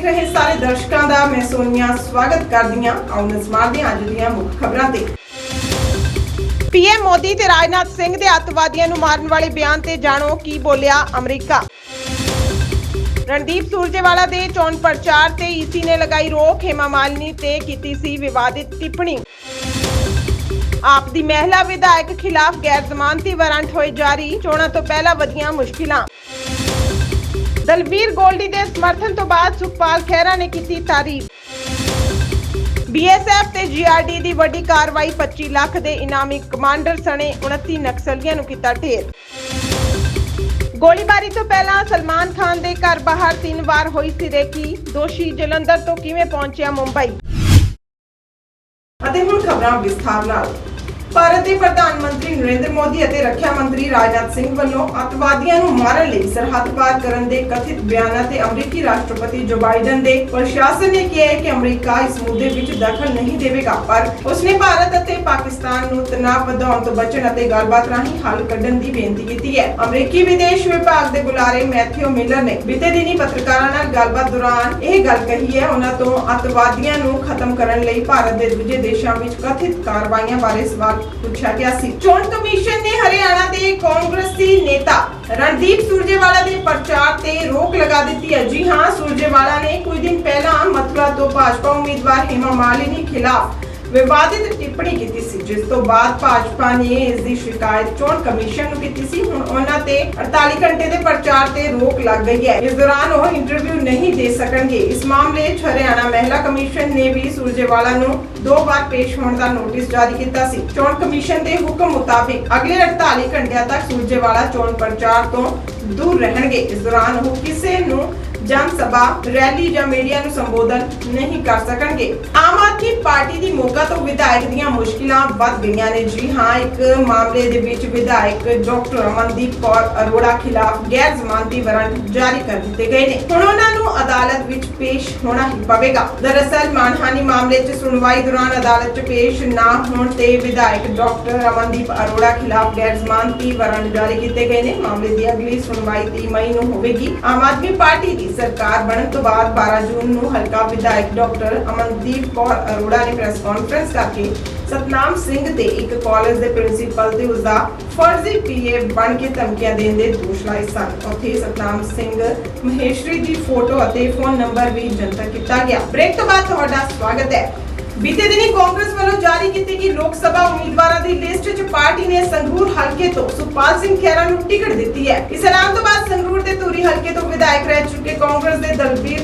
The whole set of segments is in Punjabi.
ਦੇਖ ਰਹੇ ਸਾਰੇ ਦਰਸ਼ਕਾਂ ਦਾ, ਮੈਂ ਸੋਨੀਆ ਸਵਾਗਤ ਕਰਦੀ ਹਾਂ ਆਓ ਨਜ਼ਰ ਮਾਰਦੇ ਹਾਂ ਅੱਜ ਦੀਆਂ ਮੁੱਖ ਖਬਰਾਂ ਤੇ। ਪੀਐਮ ਮੋਦੀ ਤੇ ਰਾਜਨਾਥ ਸਿੰਘ ਦੇ ਅੱਤਵਾਦੀਆਂ ਨੂੰ ਮਾਰਨ ਵਾਲੇ ਬਿਆਨ ਤੇ ਜਾਣੋ ਕੀ ਬੋਲਿਆ ਅਮਰੀਕਾ। ਰਣਦੀਪ ਸੂਰਜੇਵਾਲਾ ਦੇ ਚੋਣ ਪ੍ਰਚਾਰ ਤੇ ਈਸੀ ਨੇ ਲਗਾਈ ਰੋਕ, ਹੇਮਾ ਮਾਲਿਨੀ ਤੇ ਕੀਤੀ ਸੀ ਵਿਵਾਦਿਤ ਟਿੱਪਣੀ। ਆਪ ਦੀ ਮਹਿਲਾ ਵਿਧਾਇਕ ਖਿਲਾਫ ਗੈਰ ਜ਼ਮਾਨਤੀ ਵਾਰੰਟ ਹੋਏ ਜਾਰੀ, ਚੋਣਾਂ ਤੋਂ ਪਹਿਲਾਂ ਵਧੀਆਂ ਮੁਸ਼ਕਿਲਾਂ। ਦਲਵੀਰ ਗੋਲਡੀ ਦੇ ਸਮਰਥਨ ਤੋਂ ਬਾਅਦ ਸੁਖਪਾਲ ਖਹਿਰਾ ਨੇ ਕੀਤੀ ਤਾਰੀਫ। ਬੀਐਸਐਫ ਤੇ ਜੀਆਰਡੀ ਦੀ ਵੱਡੀ ਕਾਰਵਾਈ 25 ਲੱਖ ਦੇ ਇਨਾਮੀ ਕਮਾਂਡਰ ਸਣੇ 29 ਨਕਸਲੀਆਂ ਨੂੰ ਕੀਤਾ ਢੇਰ। ਗੋਲੀਬਾਰੀ ਤੋਂ ਪਹਿਲਾਂ ਸਲਮਾਨ ਖਾਨ ਦੇ ਘਰ ਬਾਹਰ ਤਿੰਨ ਵਾਰ ਹੋਈ ਸੀ ਰੇਕੀ। ਦੋਸ਼ੀ ਜਲੰਧਰ ਤੋਂ ਕਿਵੇਂ ਪਹੁੰਚਿਆ ਮੁੰਬਈ? ਅਤੇ ਹੁਣ ਖਬਰਾਂ ਵਿਸਥਾਰ ਨਾਲ। ਭਾਰਤ ਦੇ ਪ੍ਰਧਾਨ ਮੰਤਰੀ ਨਰਿੰਦਰ ਮੋਦੀ ਅਤੇ ਰੱਖਿਆ ਮੰਤਰੀ ਰਾਜਨਾਥ ਸਿੰਘ ਵੱਲੋਂ ਅੱਤਵਾਦੀਆਂ ਨੂੰ ਮਾਰਨ ਲਈ ਸਰਹੱਦ ਪਾਰ ਕਰਨ ਦੇ ਕਥਿਤ ਬਿਆਨਾਂ ਤੇ ਅਮਰੀਕੀ ਰਾਸ਼ਟਰਪਤੀ ਜੋ ਬਾਈਡਨ ਦੇ ਪ੍ਰਸ਼ਾਸਨ ਨੇ ਕਿਹਾ ਹੈ ਕਿ ਅਮਰੀਕਾ ਇਸ ਮੁੱਦੇ ਵਿੱਚ ਦਖਲ ਨਹੀਂ ਦੇਵੇਗਾ, ਪਰ ਉਸਨੇ ਭਾਰਤ ਅਤੇ ਪਾਕਿਸਤਾਨ ਨੂੰ ਤਣਾਅ ਵਧਾਉਣ ਤੋਂ ਬਚਣ ਅਤੇ ਗੱਲਬਾਤ ਰਾਹੀਂ ਹੱਲ ਕੱਢਣ ਦੀ ਬੇਨਤੀ ਕੀਤੀ ਹੈ। ਅਮਰੀਕੀ ਵਿਦੇਸ਼ ਵਿਭਾਗ ਦੇ ਬੁਲਾਰੇ ਮੈਥਿਊ ਮਿਲਰ ਨੇ ਬੀਤੇ ਦਿਨੀ ਪੱਤਰਕਾਰਾਂ ਨਾਲ ਗੱਲਬਾਤ ਦੌਰਾਨ ਇਹ ਗੱਲ ਕਹੀ ਹੈ, ਉਹਨਾਂ ਤੋਂ ਅੱਤਵਾਦੀਆਂ ਨੂੰ ਖਤਮ ਕਰਨ ਲਈ ਭਾਰਤ ਦੇ ਦੂਜੇ ਦੇਸ਼ਾਂ ਵਿੱਚ ਕਥਿਤ ਕਾਰਵਾਈਆਂ ਬਾਰੇ ਸਵਾਲ ਪੁੱਛਿਆ ਗਿਆ ਸੀ। ਚੋਣ ਕਮਿਸ਼ਨ ਨੇ ਹਰਿਆਣਾ ਦੇ ਕਾਂਗਰਸੀ ਨੇਤਾ ਰਣਦੀਪ ਸੁਰਜੇਵਾਲਾ ਦੇ ਪ੍ਰਚਾਰ ਤੇ ਰੋਕ ਲਗਾ ਦਿੱਤੀ ਹੈ। ਜੀ ਹਾਂ, ਸੁਰਜੇਵਾਲਾ ਨੇ ਕੁਝ ਦਿਨ ਪਹਿਲਾਂ ਮਥੁਰਾ ਤੋਂ ਭਾਜਪਾ ਉਮੀਦਵਾਰ ਹਿਮਾ ਮਾਲਿਨੀ ਖਿਲਾਫ ਵਿਵਾਦਿਤ ਟਿੱਪਣੀ ਕੀਤੀ ਸੀ, ਜਿਸ ਤੋਂ ਬਾਅਦ ਭਾਜਪਾ ਨੇ ਇਸ ਦੀ ਸ਼ਿਕਾਇਤ ਚੋਣ ਕਮਿਸ਼ਨ ਨੂੰ ਕੀਤੀ ਸੀ। ਹੁਣ ਉਹਨਾਂ ਤੇ 48 ਘੰਟੇ ਦੇ ਪ੍ਰਚਾਰ ਤੇ ਰੋਕ ਲੱਗ ਗਈ ਹੈ। ਇਸ ਦੌਰਾਨ ਉਹ ਇੰਟਰਵਿਊ ਨਹੀਂ ਦੇ ਸਕਣਗੇ। ਇਸ ਮਾਮਲੇ 'ਚ ਹਰਿਆਣਾ ਮਹਿਲਾ ਕਮਿਸ਼ਨ ਨੇ ਵੀ ਸੁਰਜੇਵਾਲਾ ਨੂੰ ਦੋ ਵਾਰ ਪੇਸ਼ ਹੋਣ ਦਾ ਨੋਟਿਸ ਜਾਰੀ ਕੀਤਾ ਸੀ। ਚੋਣ ਕਮਿਸ਼ਨ ਦੇ ਹੁਕਮ ਮੁਤਾਬਿਕ ਅਗਲੇ 48 ਘੰਟਿਆਂ ਤੱਕ ਸੁਰਜੇਵਾਲਾ ਚੋਣ ਪ੍ਰਚਾਰ ਤੋਂ ਦੂਰ ਰਹਿਣਗੇ। ਇਸ ਦੌਰਾਨ ਉਹ ਕਿਸੇ ਨੂੰ ਜਨ ਸਭਾ, ਰੈਲੀ ਜਾਂ ਮੀਡੀਆ ਨੂੰ ਸੰਬੋਧਨ ਨਹੀਂ ਕਰ ਸਕਣਗੇ। ਆਮ ਆਦਮੀ ਪਾਰਟੀ ਦੀ ਮੋਗਾ ਤੋਂ ਵਿਧਾਇਕ ਦੀਆਂ ਮੁਸ਼ਕਿਲਾਂ ਵੱਧ ਗਈਆਂ ਨੇ। ਜੀ ਹਾਂ, ਇੱਕ ਮਾਮਲੇ ਦੇ ਵਿੱਚ ਵਿਧਾਇਕ ਡਾਕਟਰ ਅਮਨਦੀਪ ਕੌਰ ਅਰੋੜਾ ਖਿਲਾਫ ਗੈਰ ਜ਼ਮਾਨਤੀ ਵਾਰੰਟ ਜਾਰੀ ਕਰ ਦਿੱਤੇ ਗਏ ਨੇ। ਹੁਣ ਉਹਨਾਂ ਨੂੰ ਅਦਾਲਤ ਵਿੱਚ ਪੇਸ਼ ਹੋਣਾ ਹੀ ਪਵੇਗਾ। ਦਰਅਸਲ, ਮਾਨਹਾਨੀ ਮਾਮਲੇ 'ਚ ਸੁਣਵਾਈ ਦੌਰਾਨ ਅਦਾਲਤ 'ਚ ਪੇਸ਼ ਨਾ ਹੋਣ ਤੇ ਵਿਧਾਇਕ ਡਾਕਟਰ ਅਮਨਦੀਪ ਅਰੋੜਾ ਖਿਲਾਫ ਗੈਰ ਜ਼ਮਾਨਤੀ ਵਾਰੰਟ ਜਾਰੀ ਕੀਤੇ ਗਏ ਨੇ। ਮਾਮਲੇ ਦੀ ਅਗਲੀ ਸੁਣਵਾਈ 3 ਮਈ ਨੂੰ ਹੋਵੇਗੀ। ਆਮ ਆਦਮੀ ਪਾਰਟੀ ਦੀ ਸਰਕਾਰ ਬਣਨ ਤੋਂ ਬਾਅਦ 12 ਜੂਨ ਨੂੰ ਹਲਕਾ ਵਿਧਾਇਕ ਡਾਕਟਰ ਅਮਨਦੀਪ ਕੌਰ ਅਰੋੜਾ ਨੇ ਪ੍ਰੈਸ ਕਾਨਫਰੰਸ ਕਰਕੇ ਸਤਨਾਮ ਸਿੰਘ ਤੇ ਇੱਕ ਕਾਲਜ ਦੇ ਪ੍ਰਿੰਸੀਪਲ ਤੇ ਉਸਦਾ ਫਰਜ਼ੀ ਪੀਏ ਬਣ ਕੇ ਧਮਕੀਆਂ ਦੇਣ ਦੇ ਦੋਸ਼ ਲਾਏ ਸਨ। ਉੱਥੇ ਸਤਨਾਮ ਸਿੰਘ ਮਹੇਸ਼ਰੀ ਦੀ ਫੋਟੋ ਅਤੇ ਫੋਨ ਨੰਬਰ ਵੀ ਜਨਤਕ ਕੀਤਾ ਗਿਆ। ਬ੍ਰੇਕ ਤੋਂ ਬਾਅਦ ਤੁਹਾਡਾ ਸਵਾਗਤ ਹੈ। ਬੀਤੇ ਦਿਨੀ ਕਾਂਗਰਸ ਵੱਲੋਂ ਜਾਰੀ ਕੀਤੀ ਗਈ ਲੋਕ ਸਭਾ ਉਮੀਦਵਾਰਾਂ ਦੀ ਲਿਸਟ 'ਚ ਪਾਰਟੀ ਨੇ ਸੰਗਰੂਰ ਹਲਕੇ ਤੋਂ ਸੁਖਪਾਲ ਸਿੰਘ ਖਹਿਰਾ ਨੂੰ ਟਿਕਟ ਦਿੱਤੀ ਹੈ। ਇਸ ਐਲਾਨ ਤੋਂ ਬਾਅਦ ਸੰਗਰੂਰ ਦੇ ਧੂਰੀ ਹਲਕੇ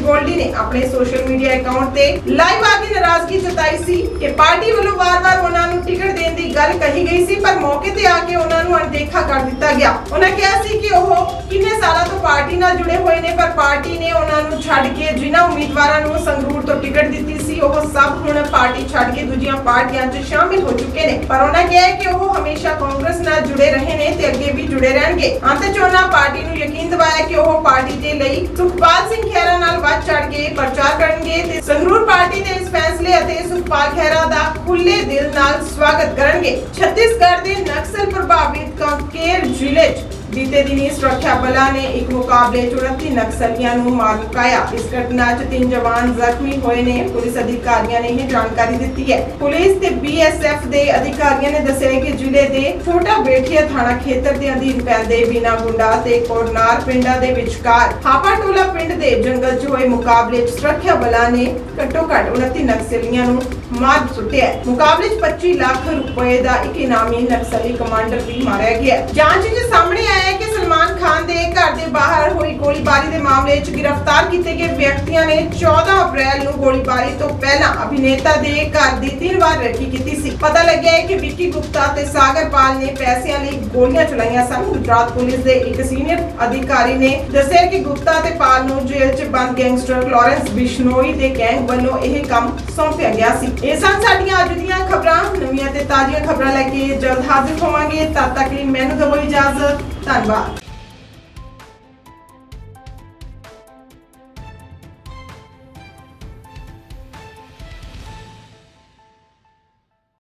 ਗੋਲਡੀ ਨੇ ਆਪਣੇ ਸੋਸ਼ਲ ਮੀਡੀਆ ਅਕਾਊਂਟ ਤੇ ਲਾਈਵ ਆ ਕੇ ਨਾਰਾਜ਼ਗੀ ਜਤਾਈ ਸੀ ਕਿ ਪਾਰਟੀ ਵੱਲੋਂ ਵਾਰ-ਵਾਰ ਉਹਨਾਂ ਨੂੰ ਟਿਕਟ ਦੇਣ ਦੀ ਗੱਲ ਕਹੀ ਗਈ ਸੀ, ਪਰ ਮੌਕੇ ਤੇ ਆ ਕੇ ਉਹਨਾਂ ਨੂੰ ਅਣਦੇਖਾ ਕਰ ਦਿੱਤਾ ਗਿਆ। ਉਹਨਾਂ ਕਿਹਾ ਸੀ ਕਿ ਉਹ ਕਿੰਨੇ ਸਾਲਾਂ ਤੋਂ ਪਾਰਟੀ ਨਾਲ ਜੁੜੇ ਹੋਏ ਨੇ, ਪਰ ਪਾਰਟੀ ਨੇ ਉਹਨਾਂ ਨੂੰ ਛੱਡ ਕੇ ਜਿਨ੍ਹਾਂ ਉਮੀਦਵਾਰਾਂ ਨੂੰ ਸੰਗਰੂਰ ਤੋਂ ਟਿਕਟ ਦਿੱਤੀ ਸੀ, ਉਹ ਸਭ ਹੁਣ ਪਾਰਟੀ ਛੱਡ ਕੇ ਦੂਜੀਆਂ ਪਾਰਟੀਆਂ 'ਚ ਸ਼ਾਮਿਲ ਹੋ ਚੁੱਕੇ ਨੇ। ਪਰ ਉਹਨਾਂ ਕਿਹਾ ਕਿ ਉਹ ਹਮੇਸ਼ਾ ਕਾਂਗਰਸ ਨਾਲ ਜੁੜੇ ਰਹੇ ਨੇ ਤੇ ਅੱਗੇ ਵੀ ਜੁੜੇ ਰਹਿਣਗੇ। ਅੰਤ 'ਚ ਉਹਨਾਂ ਪਾਰਟੀ ਨੂੰ ਯਕੀਨ ਦਿਵਾਇਆ ਕਿ ਉਹ ਪਾਰਟੀ ਦੇ ਲਈ ਸੁਖਪਾਲ ਸਿੰਘ ਖਹਿਰਾ ਨਾਲ ਵੱਧ ਚੜ ਕੇ ਪ੍ਰਚਾਰ ਕਰਨਗੇ ਤੇ ਸੰਗਰੂਰ ਪਾਰਟੀ ਦੇ ਇਸ ਫੈਸਲੇ ਅਤੇ ਸੁਖਪਾਲ ਖਹਿਰਾ ਦਾ ਖੁੱਲੇ ਦਿਲ ਨਾਲ ਸਵਾਗਤ ਕਰਨਗੇ। ਛੱਤੀਸਗੜ੍ਹ ਦੇ ਨਕਸਲ ਪ੍ਰਭਾਵਿਤ ਕੰਕੇਰ ਜ਼ਿਲ੍ਹੇ 'ਚ ਬੀਤੇ ਦਿਨੀ ਸੁਰੱਖਿਆ ਬਲਾਂ ਨੇ ਇੱਕ ਮੁਕਾਬਲੇ 'ਚ 29 ਨਕਸਲੀਆਂ ਨੂੰ ਮਾਰ ਮੁਕਾਇਆ। ਇਸ ਘਟਨਾ 'ਚ ਤਿੰਨ ਜਵਾਨ ਜ਼ਖਮੀ ਹੋਏ ਨੇ। ਪੁਲਿਸ ਅਧਿਕਾਰੀਆਂ ਨੇ ਇਹ ਜਾਣਕਾਰੀ ਦਿੱਤੀ ਹੈ। ਪੁਲਿਸ ਤੇ ਬੀਐਸਐਫ ਦੇ ਅਧਿਕਾਰੀਆਂ ਨੇ ਦੱਸਿਆ ਕਿ ਜ਼ਿਲ੍ਹੇ ਦੇ ਛੋਟਾ ਬੇਠੀਆ ਥਾਣਾ ਖੇਤਰ ਦੇ ਅਧੀਨ ਪੈਂਦੇ ਬਿਨਾ ਗੁੰਡਾ ਤੇ ਕੋਰਨਾਰ ਪਿੰਡਾਂ ਦੇ ਵਿਚਕਾਰ ਹਾਪਾਟੋਲਾ ਪਿੰਡ ਦੇ ਜੰਗਲ 'ਚ ਹੋਏ ਮੁਕਾਬਲੇ 'ਚ ਸੁਰੱਖਿਆ ਬਲਾਂ ਨੇ ਘੱਟੋ ਘੱਟ 29 ਨਕਸਲੀਆਂ ਨੂੰ ਮਾਰ ਸੁੱਟਿਆ ਮੁਕਾਬਲੇ 'ਚ 25 ਲੱਖ ਰੁਪਏ ਦਾ ਇੱਕ ਇਨਾਮੀ ਨਕਸਲੀ ਕਮਾਂਡਰ ਵੀ ਮਾਰਿਆ ਗਿਆ ਜਾਂਚ 'ਚ ਸਾਹਮਣੇ ਆਇਆ ਹੈ ਕਿ ਸਲਮਾਨ ਖਾਨ ਦੇ ਘਰ ਦੇ ਬਾਹਰ ਹੋਈ ਗੋਲੀਬਾਰੀ ਮਾਮਲੇ 'ਚ ਗ੍ਰਿਫਤਾਰ ਕੀਤੇ ਗਏ ਵਿਅਕਤੀਆਂ ਨੇ 14 ਅਪ੍ਰੈਲ ਨੂੰ ਗੋਲੀਬਾਰੀ ਤੋਂ ਪਹਿਲਾਂ ਅਭਿਨੇਤਾ ਦੇ ਘਰ ਦੀ ਤਿੰਨ ਵਾਰ ਕੀਤੀ ਸੀ। ਪਤਾ ਲੱਗਿਆ ਹੈ ਕਿ ਵਿੱਕੀ ਗੁਪਤਾ ਤੇ ਸਾਗਰ ਨੇ ਪੈਸਿਆਂ ਲਈ ਗੋਲੀਆਂ ਚਲਾਈਆਂ ਸਨ। ਗੁਜਰਾਤ ਪੁਲਿਸ ਦੇ ਇੱਕ ਸੀਨੀਅਰ ਅਧਿਕਾਰੀ ਨੇ ਦੱਸਿਆ ਕਿ ਗੁਪਤਾ ਤੇ ਪਾਲ ਨੂੰ ਜੇਲ੍ਹ 'ਚ ਬੰਦ ਗੈਂਗਸਟਰ ਲਾਰੈਂਸ ਬਿਸ਼ਨੋਈ ਦੇ ਗੈਂਗ ਵੱਲੋਂ ਇਹ ਕੰਮ ਸੌਂਪਿਆ ਗਿਆ ਸੀ। ਇਹ ਸਨ ਸਾਡੀਆਂ ਅੱਜ ਦੀਆਂ ਖਬਰਾਂ। ਨਵੀਆਂ ਤੇ ਤਾਜ਼ੀਆਂ ਖਬਰਾਂ ਲੈ ਕੇ ਜਲਦ ਹਾਜ਼ਰ ਹੋਵਾਂਗੇ। ਤਦ ਤੱਕ ਲਈ ਮੈਨੂੰ ਦਿਓ ਇਜਾਜ਼ਤ। ਧੰਨਵਾਦ।